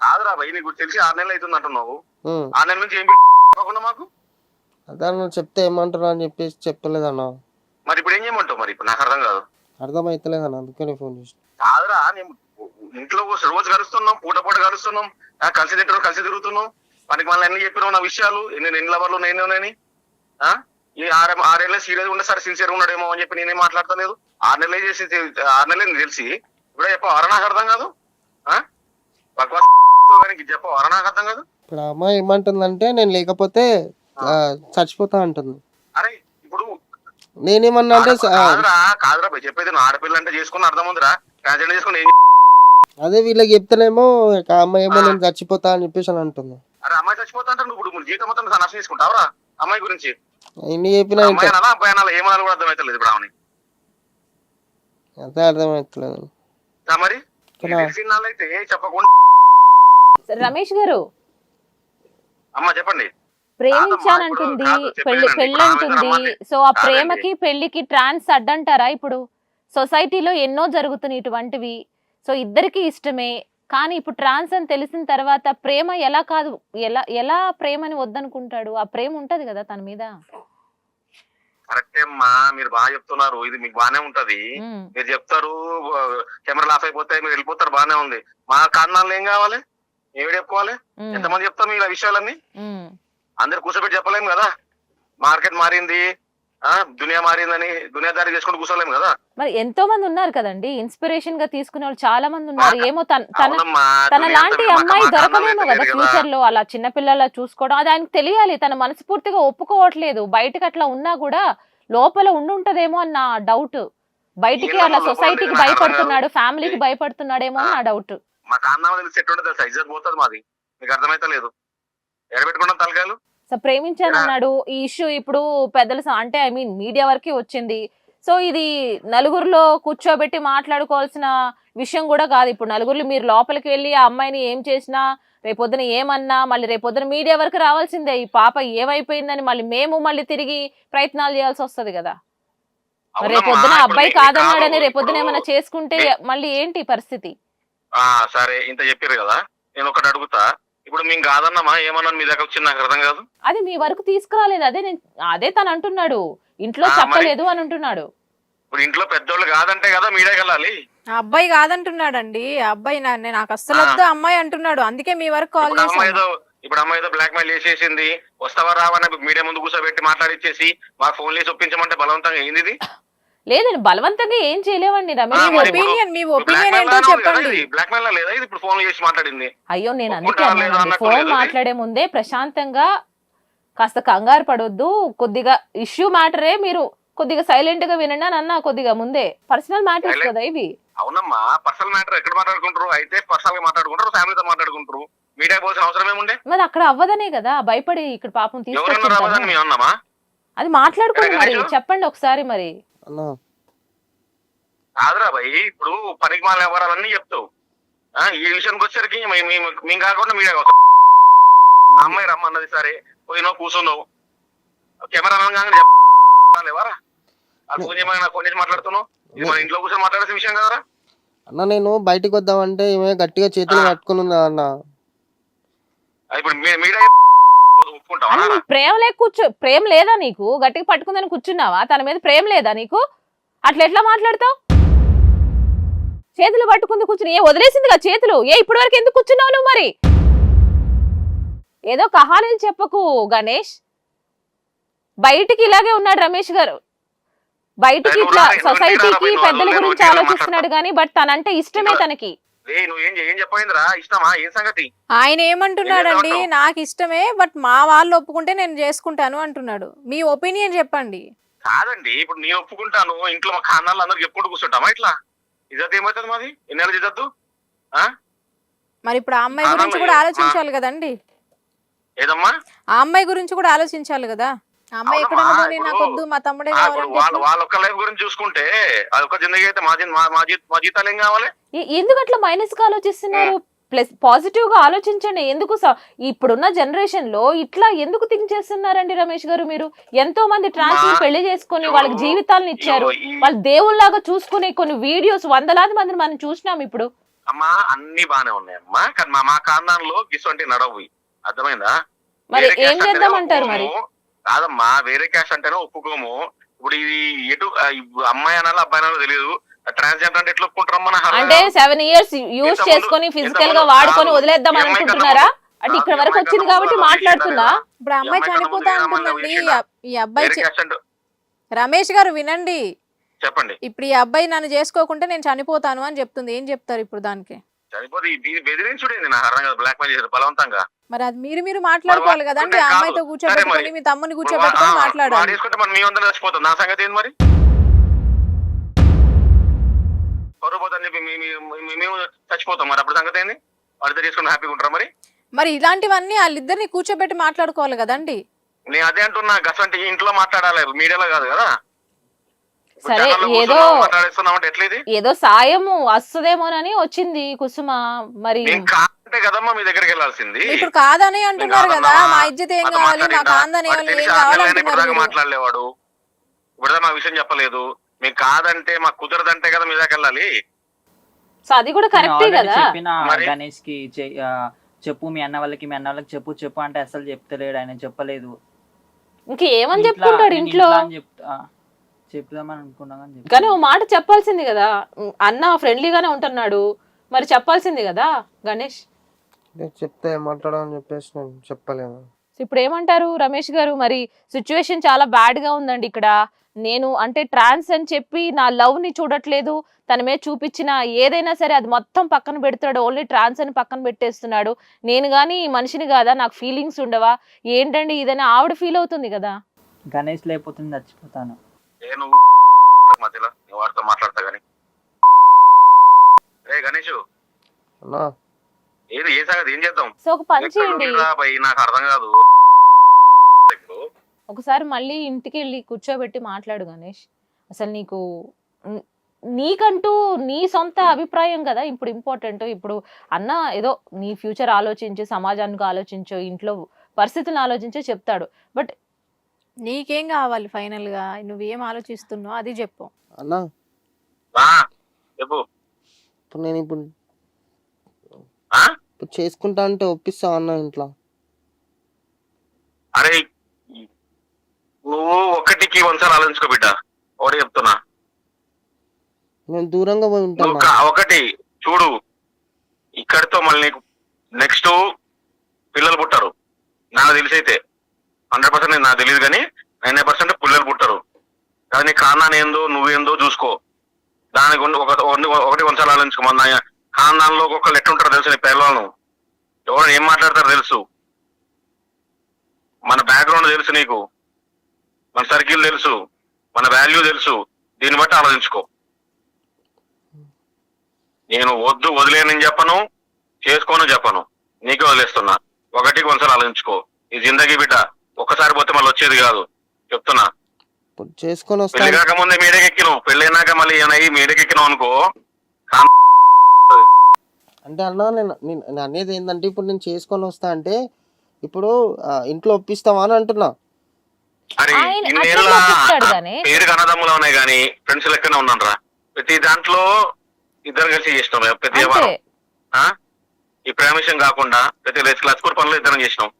కాదురా భయ్ నీకు తెలిసి ఆరు నెలలు అవుతుంది అంటున్నావు. ఆరు నెలల నుంచి ఏం కాకుండా మాకు? అదే అన్న చెప్తే ఏమంటారు అని చెప్పేసి చెప్పలేదన్న. మరి ఇప్పుడు ఏం చేయమంటావు మరి? ఇప్పుడు నాకు అర్థం కాదు. అర్థమైతలేదన్న అందుకనే ఫోన్ చేసిన. కాదురా నేను ఇంట్లో రోజు కలుస్తున్నాం పూట పూట కలుస్తున్నాం కలిసి తింటున్నాం కలిసి తిరుగుతున్నాం. మనకి మళ్ళీ అన్ని చెప్పినావు నా విషయాలు నేను ఎన్ని లవర్లు నేను నేను ఆ? ఈ ఆరు ఆరేళ్ళ సీరియస్ ఉండే సరే సిన్సియర్ ఉన్నాడేమో అని చెప్పి నేనేం మాట్లాడతలేదు. ఆరు నెలలే చేసి ఆరు నెలలే తెలిసి. ఇప్పుడే చెప్ప వర నాకు అర్థం కాదు. ఆ? భగవత్ కానీ చెప్ప వర నాకు అర్థం కాదు? ఇప్పుడు ఆ అమ్మాయి ఏమంటుందంటే నేను లేకపోతే ఆ, చచ్చిపోతా అంటుంది. అరే ఇప్పుడు నేనేమన్నా అంటే ఆడ- కాదురా కాదురా భయ్ చెప్పేది నువ్వు ఆడపిల్ల అంటే చేసుకుని అర్థం ఉందిరా. ట్రాన్స్జెండర్ చేసుకుని ఏం అదే వీళ్ళకి చెప్తేనేమో ఇక ఆ అమ్మాయి ఏమో నేను చచ్చిపోతా అని చెప్పేసి అని అంటుంది. అరే అమ్మాయి చచ్చిపోతా అంటే నువ్వు ఇప్పుడు జీవితం మొత్తం నష్టం చేసుకుంటావురా అమ్మాయి గురించి? ఎన్ని చెప్పినా ఇంకా అమ్మాయి అనాలా అబ్బాయి అనాలా ఏమనాలి కూడా అర్థమవుతలేదు ఇప్పుడు ఆమెని. అదే అర్థమవుతలేదు ఆ మరి? తెలిసిన వాళ్ళైతే చెప్పకుండా రమేష్ గారు. అమ్మ చెప్పండి. ప్రేమించానంటుంది పెళ్ళి వినండి. పెళ్ళి ఇప్పుడు అంటుంది. ఆమె సో ఆ. ప్రేమకి పెళ్ళికి ట్రాన్స్ అడ్డంటారా ఇప్పుడు? సొసైటీలో ఎన్నో జరుగుతున్నాయి ఇటువంటివి. సో ఇద్దరికి ఇష్టమే. కానీ ఇప్పుడు ట్రాన్స్ అని తెలిసిన తర్వాత ప్రేమ ఎలా కాదు ఎలా ఎలా ప్రేమని వద్దనుకుంటాడు? ఆ ప్రేమ ఉంటది కదా తన మీద? కరెక్టే అమ్మా మీరు బాగా చెప్తున్నారు. ఇది మీకు బానే ఉంటది. మీరు చెప్తారు కెమెరాలు ఆఫ్ అయిపోతాయి మీరు వెళ్ళిపోతారు బానే ఉంది. మా కారణాలు ఏం కావాలి? ఏమి చెప్పుకోవాలి? ఎంతమంది చెప్తాం ఈ విషయాలన్నీ. అందరు కూర్చోబెట్టి చెప్పలేము కదా? మార్కెట్ మారింది ఆ దునియా మారిందని దునియాదారి చేసుకుంటూ కూర్చోలేము కదా? మరి ఎంతో మంది ఉన్నారు కదండి ఇన్స్పిరేషన్గా తీసుకునే వాళ్ళు చాలా మంది ఉన్నారు ఏమో తన లాంటి అమ్మాయి మా కారణాలు దొరకదేమో అయితే కదా ఫ్యూచర్లో అలా చిన్నపిల్లల చూసుకోవడం. అది ఆయనకు తెలియాలి తన మనస్ఫూర్తిగా ఒప్పుకోవట్లేదు. బయటకు అట్లా ఉన్నా కూడా లోపల ఉండుంటదేమో అని నా డౌట్ బయటికి అలా సొసైటీకి భయపడుతున్నాడు. ఫ్యామిలీకి భయపడుతున్నాడేమో అని నా డౌట్ మా కారణాలు తెలిసి ఎట్టుండే తెలుసా? ఇజ్జత్ పోతుంది మాది. మీకు అర్థమైతే లేదు ఎడబెట్టుకున్నాం తలకాయలు. సో ప్రేమించానన్నాడు. ఈ ఇష్యూ ఇప్పుడు పెద్దల అంటే ఐ మీన్ మీడియా వరకే వచ్చింది. సో ఇది నలుగురిలో కూర్చోబెట్టి మాట్లాడుకోవాల్సిన విషయం కూడా కాదు. ఇప్పుడు నలుగురిలో మీరు లోపలికి వెళ్ళి ఆ అమ్మాయిని ఏం చేసినా రేపొద్దున ఏమన్నా మళ్ళీ రేపొద్దున మీడియా వరకు రావాల్సిందే. ఈ పాప ఏమైపోయిందని మళ్ళీ మేము మళ్ళీ తిరిగి ప్రయత్నాలు చేయాల్సి వస్తది కదా. రేపొద్దున అబ్బాయి కాదన్నాడని కాదు, రేపొద్దున ఏమైనా చేసుకుంటే మళ్ళీ ఏంటి పరిస్థితి? ఆ సరే ఇంత చెప్పారు కదా. నేను ఒకటి అడుగుతా. ఇప్పుడు మేము కాదన్నామా? ఏమన్నా మీ దగ్గర వచ్చింది నాకు అర్థం కాదు? అది మీ వరకు తీసుకురాలేదు. అదే నేను అదే తను అంటున్నాడు. ఇంట్లో ఆ, మరి- చెప్పలేదు అని అంటున్నాడు. ఇప్పుడు ఇంట్లో పెద్దోళ్ళు కాదంటే కదా వెళ్ళాలి? ఆ అబ్బాయి కాదంటున్నాడండి. ఆ అబ్బాయి నా- నేను నాకు అస్సలు వద్దు అమ్మాయి అంటున్నాడు. అందుకే మీ వరకు కాల్ ఇప్పుడు అమ్మాయి చేశాను. ఏదో ఇప్పుడు అమ్మాయి ఏదో బ్లాక్ మెయిల్ చేసేసింది. వస్తావా రావని మీడియా ముందు కూర్చోబెట్టి మాట్లాడిచ్చేసి మాకు ఫోన్ చేసి ఒప్పించమంటే బలవంతంగా ఏంది ఇది? లేదండి బలవంతంగా ఏం చేయలేవండి రమేష్ ఒపీనియన్ మీ ఒపీనియన్ ఏంటో చెప్పండి. ఇది బ్లాక్ మెయిల్ లేదా? ఇది ఇప్పుడు ఫోన్ చేసి మాట్లాడింది. అయ్యో నేను అందుకే అన్నానండి ఫోన్. మాట్లాడే ముందే ప్రశాంతంగా కాస్త కంగారు పడొద్దు. కొద్దిగా ఇష్యూ మ్యాటరే మీరు కొద్దిగా సైలెంట్గా వినండి అని అన్నా కొద్దిగా ముందే. పర్సనల్ మ్యాటర్స్ కదా ఇవి. అవునమ్మా పర్సనల్ మ్యాటర్ ఎక్కడ మాట్లాడుకుంటారు? అయితే పర్సనల్గా మాట్లాడుకుంటారు ఫ్యామిలీతో మాట్లాడుకుంటారు. మీడియా పోసిన అవసరం ఏముండే? మరి అక్కడ అవ్వదనే కదా భయపడి ఇక్కడ పాపం అన్నామా? అది మాట్లాడుకోండి మరి? చెప్పండి ఒకసారి మరి. అన్న. కాదురా భయ్ ఇప్పుడు పనికి మాల వ్యవహారాలన్నీ చెప్తావు. ఆ, ఈ విషయానికి వచ్చేసరికి మే- మేము మేము కాకుండా మీడియా ఆ అమ్మాయి రమ్మన్నది సరే పోయినావు కూర్చున్నావు కెమెరా అనగానే చెప్పలేవారా వాళ్ళు ఫోన్ చేయమని నాకు ఫోన్ చేసి మాట్లాడుతున్నావు? ఇది మన ఇంట్లో కూర్చొని మాట్లాడాల్సిన విషయం కదరా. అన్న నేను బయటికి వద్దామంటే ఈమె గట్టిగా చేతులు. పట్టుకుని ఉందా అన్న అది ఇప్పుడు మీ- మీడియా ఒప్పుకుంటావా? ప్రేమ లేక కూర్చో ప్రేమ లేదా నీకు? గట్టిగా పట్టుకుందని కూర్చున్నావా? తన మీద ప్రేమ లేదా నీకు? అట్లా ఎట్లా మాట్లాడతావు? చేతులు పట్టుకుంది కూర్చుని ఏ వదిలేసిందిగా చేతులు? ఏ ఇప్పటి వరకు ఎందుకు కూర్చున్నావు నువ్వు మరి? ఏదో కహానీలు చెప్పకు గణేష్. బయటికి ఇలాగే ఉన్నాడు రమేష్ గారు. బయటికి ఇట్లా సొసైటీకి పెద్దల గురించి ఆలోచిస్తున్నాడు కానీ బట్ తనంటే ఇష్టమే తనకి. ఏ నువ్వు ఏం ఏం చెప్పమైందిరా ఇష్టమా? ఏం సంగతి? ఆయన ఏమంటున్నాడండి? నాకు ఇష్టమే బట్ మా వాళ్ళు ఒప్పుకుంటే నేను చేసుకుంటాను అంటున్నాడు. మీ ఒపీనియన్ చెప్పండి. కాదండి ఇప్పుడు నేను ఒప్పుకుంటాను. ఇంట్లో మా కారణాలు అందరికి చెప్పుకుంటూ కూర్చుంటామా ఇట్లా? ఇజ్జత్ ఏమవుతుంది మాది? ఎన్నేళ్ళ ఇజ్జత్తు? మరి ఇప్పుడు ఆ అమ్మాయి గురించి కూడా ఆలోచించాలి కదండి. ఏదమ్మా? ఆ అమ్మాయి గురించి కూడా ఆలోచించాలి కదా. వాళ్ళ ఒక్క లైఫ్ గురించి చూసుకుంటే అది ఒక జిందగీ అయితే మా జీ- మా- మా జీ- మా జీతాలు ఏం కావాలి? ఎ- ఎందుకు అట్లా మైనస్గా ఆలోచిస్తున్నారు ప్లస్ పాజిటివ్గా ఆలోచించండి. ఎందుకు స- ఇప్పుడున్న జనరేషన్లో ఇట్లా ఎందుకు థింక్ చేస్తున్నారండి రమేష్ గారు మీరు? ఎంతో మంది ట్రాన్స్ పెళ్ళి చేసుకొని వాళ్ళకి జీవితాలను ఇచ్చారు. వాళ్ళు దేవుళ్ళలాగా చూసుకునే కొన్ని వీడియోస్ వందలాది మందిని మనం చూసినాం ఇప్పుడు. అమ్మా అన్ని బానే ఉన్నాయమ్మా. కానీ మా మా కాందాన్లో గిసొంటి నడవు. అర్థమైందా? మరి ఏం చేద్దామంటారు మరి. కాదమ్మా వేరే క్యాష్ అంటేనే ఒప్పుకోము. ఇప్పుడు ఇది ఎటు అమ్మాయి అనాలో అబ్బాయి అనాలో తెలియదు. ట్రాన్స్జెండర్ అంటే ఎట్లా ఒప్పుకుంటారమ్మా? అంటే సెవెన్ ఇయర్స్ యూజ్ ఇంతకుముందు- చేసుకొని ఫిజికల్గా వాడుకొని. వదిలేద్దాం అనుకుంటున్నారా? అంటే ఇక్కడ వరకు వచ్చింది కాబట్టి మాట్లాడుతున్నా? ఇప్పుడు అమ్మాయి చనిపోతా అంటుందండి ఈ అబ్- ఈ అబ్బాయి రమేష్ గారు వినండి. చెప్పండి. ఇప్పుడు ఈ అబ్బాయి నన్ను చేసుకోకుంటే నేను చనిపోతాను అని చెప్తుంది. ఏం చెప్తారు ఇప్పుడు దానికి? చనిపోతే ఇది బెదిరించుడేంది? నా హరంగా బ్లాక్ మెయిల్ చేశారు బలవంతంగా. మరి అది మీరు మీరు మాట్లాడుకోవాలి కదండి. ఆ కాదు. అమ్మాయితో కూర్చోబెట్టుకొని. మీ తమ్ముని కూర్చోబెట్టుకొని మాట్లాడాలి. వేసుకుంటే మరి మీ వందలు చచ్చిపోతుంది నా సంగతి ఏంది మరి? పరుపోతుందని చెప్పి మేము చచ్చిపోతాం. మరి అప్పుడు సంగతి ఏంది? వాడితో తీసుకుని హ్యాపీగా ఉంటారా మరి? మరి ఇలాంటివన్నీ వాళ్ళిద్దరిని కూర్చోబెట్టి మాట్లాడుకోవాలి కదండి. నేను అదే అంటున్నా గసంటి ఇంట్లో మాట్లాడాలి. మీడియాలో కాదు కదా? సరే, ఏదో- ఏదో సాయము వస్తుందేమోనని వచ్చింది కుసుమ మరి కదమ్మా మీ దగ్గరికి వెళ్ళాల్సింది. ఇప్పుడు కాదని అంటున్నారు నేను కదా. మా ఇజ్జత ఏం కావాలి మా కాందని. మాట్లాడలేవాడు. ఇప్పుడు మా విషయం చెప్పలేదు. మీకు కాదంటే మాకు కుదరదంటే కదా మీ దాకా వెళ్ళాలి. సో అది కూడా కరెక్టే కదా? చెప్పిన మరి? గణేష్కి చెప్పు మీ అన్న వాళ్ళకి మీ అన్న వాళ్ళకి చెప్పు చెప్పు అంటే అసలు చెప్తలేడు ఆయన చెప్పలేదు. ఇంకేమని చెప్పుకుంటాడు ఇంట్లో అని చెప్తా. చెప్దామని అనుకున్నా కానీ చెప్పలేదు. కానీ ఓ మాట చెప్పాల్సింది కదా. అన్న ఫ్రెండ్లీగానే ఉంటున్నాడు. మరి చెప్పాల్సింది కదా గణేష్? నేను చెప్తే మాట్లాడమని చెప్పేసి నేను చెప్పలేను. సో ఇప్పుడు ఏమంటారు రమేష్ గారు? మరి సిచ్యువేషన్ చాలా బ్యాడ్గా ఉందండి ఇక్కడ. నేను అంటే ట్రాన్స్ అని చెప్పి నా లవ్ని చూడట్లేదు. తన మీద చూపించిన ఏదైనా సరే అది మొత్తం పక్కన పెడతాడు ఓన్లీ ట్రాన్స్ అని పక్కన పెట్టేస్తున్నాడు. నేను గానీ ఈ మనిషిని కాదా? నాకు ఫీలింగ్స్ ఉండవా? ఏంటండి ఇదని ఆవిడ ఫీల్ అవుతుంది కదా. గణేష్ లేకపోతే చచ్చిపోతాను. ఏ నువ్వు మధ్యలో? నువ్వు వాడితో మాట్లాడతా గానీ. రే గణేష్. అన్నా ఏది ఏ సంగతి? ఏం చేద్దాం? సో ఒక పని చేయండి. భయ్, నాకు అర్థం కాదు. ఇప్పుడు ఒకసారి మళ్ళీ ఇంటికి వెళ్ళి కూర్చోబెట్టి మాట్లాడు గణేష్. అసలు నీకు న్- నీకంటూ నీ సొంత అభిప్రాయం కదా ఇప్పుడు ఇంపార్టెంట్ ఇప్పుడు అన్న ఏదో నీ ఫ్యూచర్ ఆలోచించు సమాజానికి ఆలోచించు ఇంట్లో పరిస్థితులను ఆలోచించు చెప్తాడు. బట్ నీకేం కావాలి ఫైనల్గా నువ్వేం ఆలోచిస్తున్నావు? అది చెప్పు. అన్నా. ఆ, చెప్పు. ఇప్పుడు నేను ఇప్పుడు ఆ? ఇప్పుడు చేసుకుంటా అంటే ఒప్పిస్తా అన్న ఇంట్లో? అరే నువ్వు ఒకటికి వంసారి ఆలోచించుకో బిడ్డ. ఒకటి చెప్తున్నా. నేను దూరంగా పోయి నువ్వు ఉంటాను కా- ఒకటి చూడు. ఇక్కడితో మళ్ళీ నీకు నెక్స్ట్ పిల్లలు పుట్టారు. నాకు తెలిసి అయితే హండ్రెడ్ పర్సెంట్ నాకు తెలియదు కానీ నైన్టీ పర్సెంట్ పుల్లలు పుట్టారు. కానీ నీ ఏందో నువ్వేందో చూసుకో. దానికి ఉండి ఒక ఒకటి- ఒకటి వంశాలు ఆలోచించుకో. మన ఖాందాన్లో ఒక్కొక్కరు ఎట్లుంటారో తెలుసు నీ పిల్లలను ఎవరు ఏం మాట్లాడతారో తెలుసు. మన బ్యాక్గ్రౌండ్ తెలుసు నీకు. మన సర్కిల్ తెలుసు. మన వాల్యూ తెలుసు. దీన్ని బట్టి ఆలోచించుకో. నేను వద్దు వదిలేనని చెప్పను చేసుకోను చెప్పను. నీకే వదిలేస్తున్నా. ఒకటి కొంచెం ఆలోచించుకో. ఈ జిందగీ బిడ్డ. ఒక్కసారి పోతే మళ్ళీ వచ్చేది కాదు. చెప్తున్నా. ఇప్పుడు చేసుకొని పెళ్ళి వస్తాను కాక ముందే మీడకెక్కినావు పెళ్ళైనాక మళ్ళీ ఏమైనా అయ్యి మీడకెక్కినావు అనుకో. అంటే అన్నా నేను నేను నేను అనేది ఏంటంటే ఇప్పుడు నేను చేసుకొని వస్తా అంటే ఇప్పుడు ఆ, ఇంట్లో ఒప్పిస్తావా అని అంటున్నా. అరే ఆయన ఇన్నేళ్ళ. పేరు అన్నదమ్ములు ఉన్నాయి కానీ ఫ్రెండ్స్ లెక్కనే ఉన్నాను రా ప్రతి దాంట్లో ఇద్దరు కలిసి చేసినాం ప్రతి అంతే. వ్యవహారం. ఆ? ఈ ప్రేమ విషయం కాకుండా ప్రతి లచ్కూర్ పనులు ఇద్దరం చేసినాం.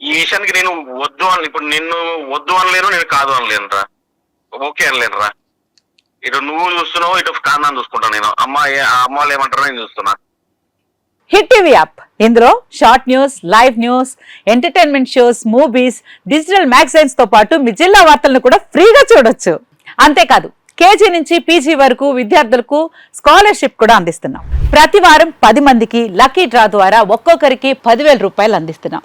ఈ విషయానికి నేను వద్దు అని ఇప్పుడు నిన్ను వద్దు అనలేను నేను కాదు అనలేను రా ఓకే అనలేను రా ఇటు నువ్వు చూస్తున్నావు ఇటు కాందాన్ని చూసుకుంటాను నేను. అమ్మ అమ్మ వాళ్ళు ఏమంటారో నేను చూస్తున్నా. Hit TV app. ఇందులో short news live news entertainment shows movies digital మ్యాగజైన్స్తో పాటు మీ జిల్లా వార్తలను కూడా ఫ్రీగా చూడొచ్చు. అంతేకాదు కేజీ నుంచి పీజీ వరకు విద్యార్థులకు స్కాలర్షిప్ కూడా అందిస్తున్నాం. ప్రతి వారం పది మందికి లక్కీ డ్రా ద్వారా ఒక్కొక్కరికి పదివేల రూపాయలు అందిస్తున్నాం.